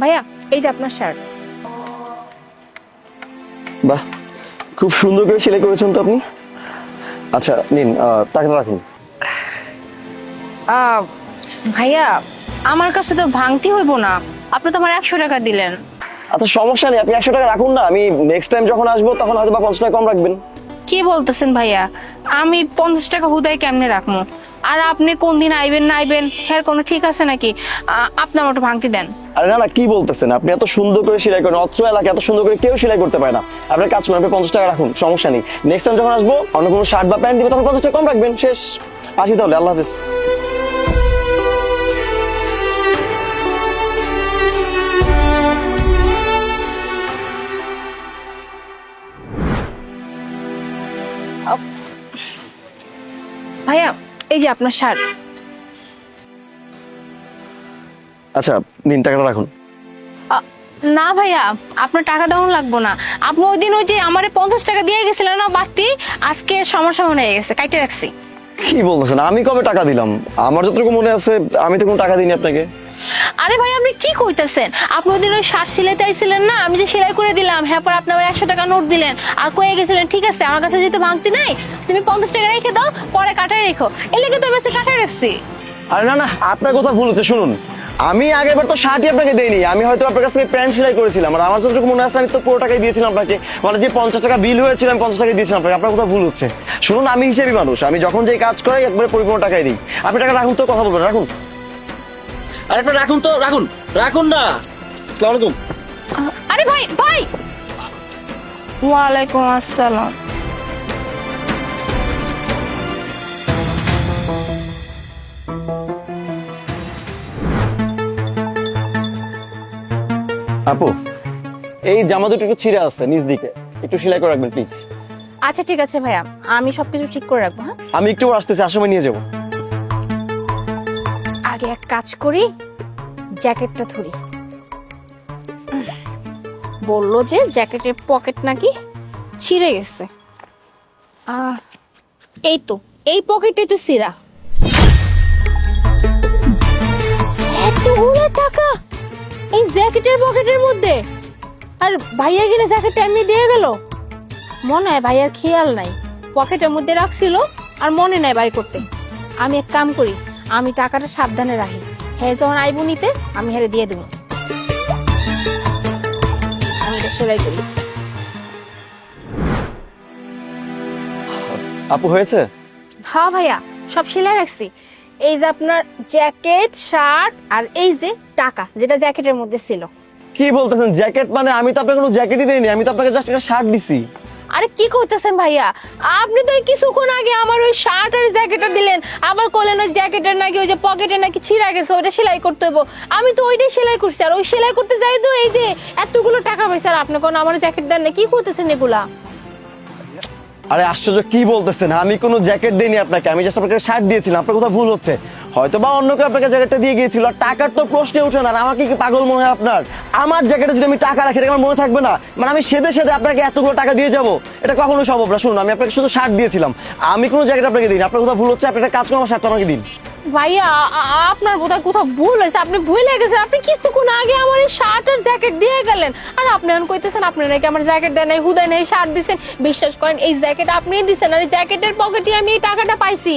ভাইয়া এই যে আপনার শার্ট বাহ খুব সুন্দর করে সেলাই করেছেন তো আপনি। আচ্ছা নিন আহ, টাকাটা রাখুন। ভাইয়া আমার কাছে তো ভাঙতি হইব না। আপনি তো আমার একশো টাকা দিলেন। আচ্ছা সমস্যা নেই আপনি একশো টাকা রাখুন না। আমি নেক্সট টাইম যখন আসব তখন হয়তো বা পঞ্চাশ টাকা কম রাখবেন। কি বলতেছেন ভাইয়া? আমি পঞ্চাশ টাকা হুদায় কেমনে রাখব আর আপনি কোন দিন আইবেন না আইবেন হ্যাঁ কোনো ঠিক আছে নাকি? আপনি আমার একটু ভাঙতি দেন। আরে না না কি বলতেছেন? আপনি এত সুন্দর করে সেলাই করেন অত্র এলাকা এত সুন্দর করে কেউ সেলাই করতে পারে না। আপনার কাজ করেন আপনি পঞ্চাশ টাকা রাখুন সমস্যা নেই। নেক্সট টাইম যখন আসব অন্য কোনো শার্ট বা প্যান্ট দিবে তখন পঞ্চাশ টাকা কম রাখবেন শেষ। আসি তাহলে আল্লাহ হাফিজ। ভাইয়া এই যে আপনার সার আচ্ছা নিন টাকাটা রাখুন। না ভাইয়া আপনার টাকা দেওয়া লাগবো না। আপনি ওই দিন ওই যে আমারে পঞ্চাশ টাকা দিয়ে গেছিলেন না বাড়তি আজকে সমস্যা হয়ে গেছে কাইটে রাখছি। কি বলতেছেন? আমি কবে টাকা দিলাম? আমার যতটুকু মনে আছে আমি তো কোনো টাকা দিইনি আপনাকে। আরে ভাই, আপনি কি কইতেছেন? আপনি ওই দিন ওই শার্ট সিলাইতে আইছিলেন না? আমি যে সেলাই করে দিলাম হ্যাঁ পর আপনি আমার একশো টাকা নোট দিলেন। আর কয়ে গেছিলেন, ঠিক আছে, আমার কাছে যেহেতু ভাঙতি নাই, তুমি পঞ্চাশ টাকা রেখে দাও, পরে কাটায় রেখো। এর লেগে তো আমি কাটায় রাখছি। আরে না না, আপনার কথা ভুল হচ্ছে, শুনুন। আমি আগেরবার তো শার্টই আপনাকে দেইনি, আমি হয়তো আপনার কাছ থেকে প্যান্ট সেলাই করেছিলাম, আর আমার যতটুকু মনে আছে, আমি তো পুরো টাকাই দিয়েছিলাম আপনাকে। মানে যে পঞ্চাশ টাকা বিল হয়েছিল, আমি পঞ্চাশ টাকা দিয়েছিলাম আপনাকে, আপনার কথা ভুল হচ্ছে। শুনুন, আমি হিসেবে মানুষ, আমি যখন যে কাজ করাই, একবারে পরিপূর্ণ টাকাই দিই। আপনি টাকা রাখুন তো, কথা বলবেন, রাখুন। আরে একটা রাখুন তো রাখুন রাখুন না। আসসালামু আলাইকুম। আরে ভাই ভাই! ওয়ালাইকুম আসসালাম। আপু এই জামা দুটো একটু ছিঁড়ে আছে নিচ দিকে। একটু সেলাই করে রাখবেন প্লিজ আচ্ছা ঠিক আছে ভাইয়া। আমি সবকিছু ঠিক করে রাখব হ্যাঁ? আমি একটু আসতেছি আসার সময় নিয়ে যাব। আগে এক কাজ করি, জ্যাকেটটা ধরি। বলল যে জ্যাকেটের পকেট নাকি ছিঁড়ে গেছে। এই তো, এই পকেটে তো সিরা এতগুলো টাকা এই জ্যাকেটের পকেটের মধ্যে? আর ভাইয়া গেলে জ্যাকেটটা এমনি দিয়ে গেল? মনে হয় ভাইয়ার খেয়াল নাই। পকেটের মধ্যে রাখছিল আর মনে নাই বাই করতে। আমি এক কাম করি আমি টাকাটা সাবধানে রাখি। হ্যাঁ যখন আইবু নিতে আমি হেরে দিয়ে দেবো। আমি এটা সেলাই করি। আপু হয়েছে? হ্যাঁ ভাইয়া সব সেলাই রাখছি। এই যে আপনার জ্যাকেট শার্ট আর এই যে টাকা যেটা জ্যাকেটের মধ্যে ছিল। কি বলতেছেন? জ্যাকেট মানে আমি তো আপনাকে কোনো জ্যাকেটই দিইনি আমি তো আপনাকে জাস্ট একটা শার্ট দিছি। আরে কি করতেছেন ভাইয়া? আপনি তো কিছুক্ষণ আগে আমার ওই শার্ট আর জ্যাকেটটা দিলেন। আবার করলেন ওই জ্যাকেটের নাকি ওই যে পকেটে নাকি ছিঁড়া গেছে, ওইটা সেলাই করতে হইব। আমি তো ওইটাই সেলাই করছি, আর ওই সেলাই করতে যাই তো এই যে এতগুলো টাকা পয়সা, আর আপনি কোন আমার জ্যাকেট দেন না? কি করতেছেন এগুলা? আরে আশ্চর্য, কি বলতেছেন? আমি কোনো জ্যাকেট দিইনি আপনাকে, আমি জাস্ট আপনাকে শার্ট দিয়েছিলাম, আপনার কোথাও ভুল হচ্ছে। হয়তো বা অন্য কেউ আপনাকে জ্যাকেটটা দিয়ে গিয়েছিল টাকার তো প্রশ্নে ওঠে না আমাকে কি পাগল মনে হয় আপনার? আমার জ্যাকেটে যদি আমি টাকা রাখি, এটা আমার মনে থাকবে না? মানে আমি সেদে সেদে আপনাকে এতগুলো টাকা দিয়ে যাব, এটা কখনো সম্ভব না। শুনুন, আমি আপনাকে শুধু শার্ট দিয়েছিলাম। আমি কোনো জ্যাকেট আপনাকে দিইনি। আপনার কোথাও ভুল হচ্ছে, আপনি একটা কাজ করুন, আমার শার্ট আমাকে দিন। ভাইয়া আপনার বোধহয় কোথাও ভুল হয়েছে। আপনি ভুলে গেছেন। আপনি কিছুক্ষণ আগে আমার এই শার্ট আর জ্যাকেট দিয়ে গেলেন। আর আপনি এখন কইতেছেন আপনি নাকি আমার জ্যাকেট দেন নাই, হুদায় নাই শার্ট দিছেন? বিশ্বাস করেন, এই জ্যাকেট আপনি দিছেন, আর এই জ্যাকেটের পকেটে আমি এই টাকাটা পাইছি।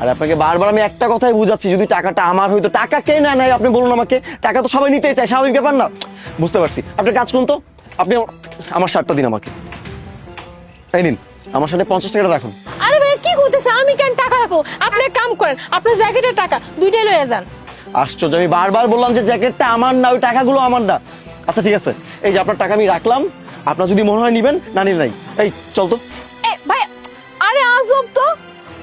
আর আপনাকে বারবার আমি একটা কথাই বুঝাচ্ছি যদি টাকাটা আমার হয়তো টাকা কে নেয় নাই? আপনি বলুন আমাকে। টাকা তো সবাই নিতেই চায় স্বাভাবিক ব্যাপার না। বুঝতে পারছি। আপনি কাজ করুন তো? আপনি আমার- শার্টটা দিন আমাকে। এই নিন আমার সাথে পঞ্চাশ টাকাটা রাখুন। আরে ভাই কি করতেছে আমি কেন টাকা রাখব? আপনি কাম করেন আপনার জ্যাকেটের টাকা দুইটাই লয়ে যান। আশ্চর্য আমি বারবার বললাম যে জ্যাকেটটা আমার না ওই টাকাগুলো আমার না। আচ্ছা ঠিক আছে। এই যে আপনার টাকা আমি রাখলাম আপনার যদি মনে হয় নিবেন না নিলে নাই। এই চল তো।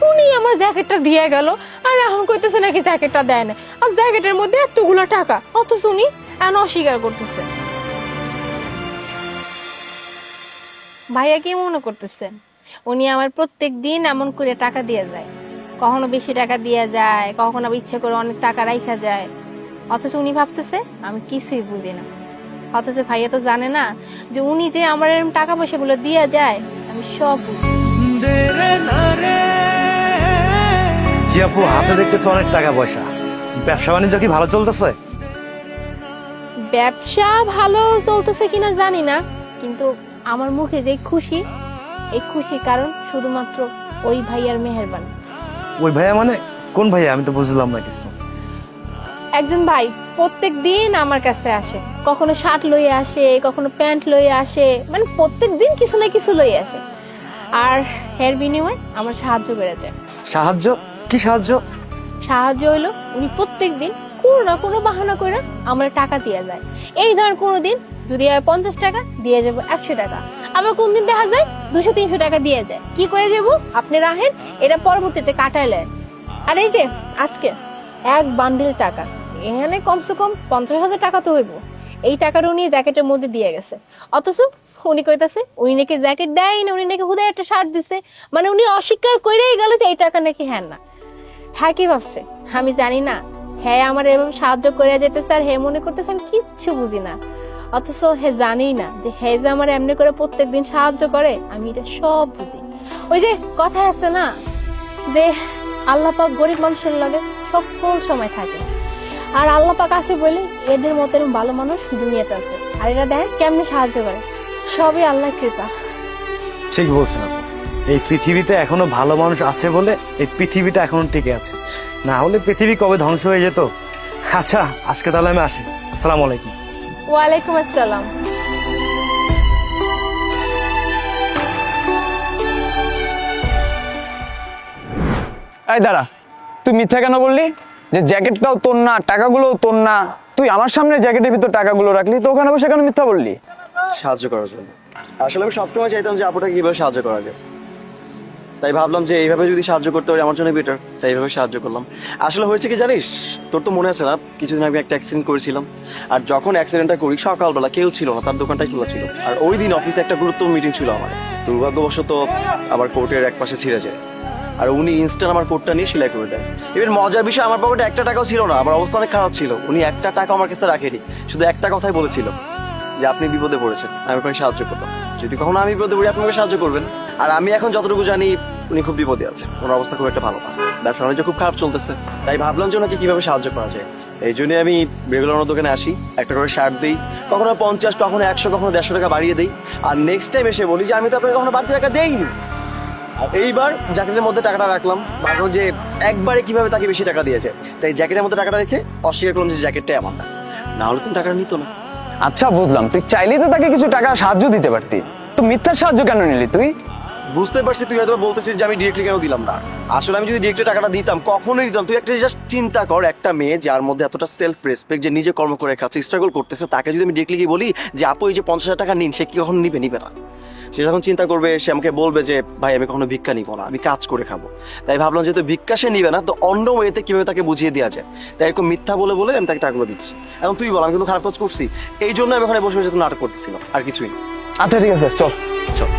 উনি আমার জ্যাকেটটা দিয়ে গেল, আর এখন কইতেছে নাকি জ্যাকেটটা দেয় না। আর জ্যাকেটের মধ্যে এতগুলো টাকা, অথচ উনি এখন অস্বীকার করতেছে। ভাইয়া কি মনে করতেছেন উনি আমার প্রত্যেক দিন এমন করে টাকা দিয়ে যায়। কখনো বেশি টাকা দিয়ে যায়, কখনো ইচ্ছে করে অনেক টাকা রাইখা যায়। অথচ উনি ভাবতেছে, আমি কিছুই বুঝি না। অথচ ভাইয়া তো জানে না যে উনি যে আমার এরম টাকা পয়সাগুলো দিয়ে যায়, আমি সব বুঝি। জি আপু হাতে দেখতেছে অনেক টাকা পয়সা। ব্যবসা বাণিজ্য কি ভালো চলতেছে? ব্যবসা ভালো চলতেছে কিনা জানি না কিন্তু আমার মুখে যে খুশি এই খুশি কারণ শুধুমাত্র ওই ভাইয়ার মেহেরবান। ওই ভাইয়া মানে? কোন ভাইয়া? আমি তো বুঝলাম না কিছু। একজন ভাই প্রত্যেক দিন আমার কাছে আসে। কখনো শার্ট লইয়ে আসে কখনো প্যান্ট লইয়ে আসে মানে প্রত্যেক দিন কিছু না কিছু লইয়ে আসে। আর হের বিনিময়ে আমার সাহায্য বেড়ে যায়। সাহায্য? কি সাহায্য? সাহায্য হইল উনি প্রত্যেক দিন কোনো না কোনো বাহানা করে আমার টাকা দিয়ে যায়। এই ধর কোনো দিন যদি হয় পঞ্চাশ টাকা, দিয়ে যাব একশো টাকা। আবার কোন দিন দেখা যায় দুশো, তিনশো টাকা দিয়ে যায়। কি করে যাব? আপনি রাখেন, এটা পরবর্তীতে কাটাইলেন আর এই যে, আজকে এক বান্ডিল টাকা। এখানে কমসে কম পঞ্চাশ হাজার টাকা তো হইব। এই টাকাটা উনি জ্যাকেটের মধ্যে দিয়ে গেছে। অথচ উনি কইতাছে, উনি নাকি জ্যাকেট দেয় না উনি নাকি হুদায় একটা শার্ট দিছে। মানে উনি অস্বীকার করেই গেল যে এই টাকা নাকি হ্যাঁ না। হ্যাঁ কি ভাবছে। আমি জানি না। হ্যাঁ আমার এভাবে সাহায্য করে যেতেছে আর হে মনে করতেছেন কিচ্ছু বুঝি না। অথচ হে জানি না যে হে যে আমার এমনি করে প্রত্যেকদিন সাহায্য করে, আমি এটা সব বুঝি। ওই যে কথা আছে না যে আল্লাহ পাক গরিব মানুষের লাগে সকল সময় থাকে। আর আল্লাহ পাক আছে বলে এদের মতো এরকম ভালো মানুষ দুনিয়াতে আছে। আর এরা দেখ কেমনি সাহায্য করে। সবই আল্লাহ কৃপা। ঠিক বলছেন আপনি। এই পৃথিবীতে এখনও ভালো মানুষ আছে বলে এই পৃথিবীটা এখনও টিকে আছে। না হলে পৃথিবী কবে ধ্বংস হয়ে যেত? আচ্ছা আজকে তাহলে আমি আসি। আসসালামু আলাইকুম। ওয়ালাইকুম আসসালাম। এই দাঁড়া তুই মিথ্যা কেন বললি? যে জ্যাকেটটাও তোর না টাকাগুলোও তোর না। তুই আমার সামনে জ্যাকেটের ভিতর টাকাগুলো রাখলি তো ওখানে বসে কেন মিথ্যা বললি? সাহায্য করার জন্য। আসলে আমি সবসময় চাইতাম যে আপুটাকে কীভাবে সাহায্য করা যায়। তাই ভাবলাম যে এইভাবে যদি সাহায্য করতে পারি, আমার জন্য বেটার তাই এইভাবে সাহায্য করলাম। আসলে হয়েছে কি জানিস? তোর তো মনে আছে না, কিছুদিন আগে একটা অ্যাক্সিডেন্ট করেছিলাম। আর যখন অ্যাক্সিডেন্টটা করি, সকালবেলা কেউ ছিল না, তার দোকানটাই খোলা ছিল। আর ওই দিন অফিসে একটা গুরুত্বপূর্ণ মিটিং ছিল আমার। দুর্ভাগ্যবশত আমার কোর্টের এক পাশে ছিঁড়ে যায়। আর উনি ইনস্ট্যান্ট আমার কোটটা নিয়ে সেলাই করে দেন। এবার মজার বিষয়, আমার পকেটে একটা টাকাও ছিল না, আমার অবস্থা অনেক খারাপ ছিল। উনি একটা টাকা আমার কাছে রাখেনি, শুধু একটা কথাই বলেছিল, যে আপনি বিপদে পড়েছেন। আমি আপনাকে সাহায্য করতাম। যদি কখনো আমি বিপদে পড়ি, আপনি আমাকে সাহায্য করবেন। আর আমি এখন যতটুকু জানি উনি খুব বিপদে আছে। ওনার অবস্থা খুব একটা ভালো না। ব্যবসা বাণিজ্য খুব খারাপ চলতেছে। তাই ভাবলাম যে ওনাকে কীভাবে সাহায্য করা যায়। এই জন্য আমি রেগুলার দোকানে আসি, একটা করে শার্ট দিই। কখনো পঞ্চাশ, কখনো একশো, কখনো দেড়শো টাকা বাড়িয়ে দিই। আর নেক্সট টাইম এসে বলি যে, আমি তো আপনাকে কখনো বাড়তি টাকা দেইনি। আর এইবার জ্যাকেটের মধ্যে টাকাটা রাখলাম। ভাবলাম যে, একবারে কীভাবে তাকে বেশি টাকা দিয়েছে তাই জ্যাকেটের মধ্যে টাকাটা রেখে অস্বীকার করলাম যে, জ্যাকেটটাই আমার না। না হলে তুমি টাকাটা নিত না। আচ্ছা বুঝলাম। তুই চাইলেই তো তাকে কিছু টাকা সাহায্য দিতে পারতি। তো মিথ্যার সাহায্য কেন নিলি তুই? বুঝতে পারছি তুই হয়তো বলতেছিস যে আমি ডিরেক্টলি কেন দিলাম না। আসলে আমি যদি ডিরেক্টলি টাকাটা দিতাম কখনোই দিতাম তুই একটা জাস্ট চিন্তা কর একটা মেয়ে যার মধ্যে এতটা সেলফ রেসপেক্ট যে নিজে কর্ম করে খাচ্ছে স্ট্রাগল করতেছে তাকে যদি আমি ডিরেক্টলি গিয়ে বলি যে আপু এই যে পঞ্চাশ হাজার টাকা নিন সে কি কখনো নিবে নিবে না। সে যখন চিন্তা করবে সে আমাকে বলবে যে ভাই আমি কখনো ভিক্ষা নিব না আমি কাজ করে খাব। তাই ভাবলাম যেহেতু ভিক্ষা সে নিবে না তো অন্য ওয়েতে কীভাবে তাকে বুঝিয়ে দেওয়া যায়? তাই এরকম মিথ্যা বলে বলে আমি তাকে টাকাগুলো দিচ্ছি। এখন তুই বল আমি কিন্তু খারাপ কাজ করছি। এই জন্য আমি ওখানে বসে বসে তো নাটক করতেছিলাম আর কিছুই না। আচ্ছা ঠিক আছে চল। চল।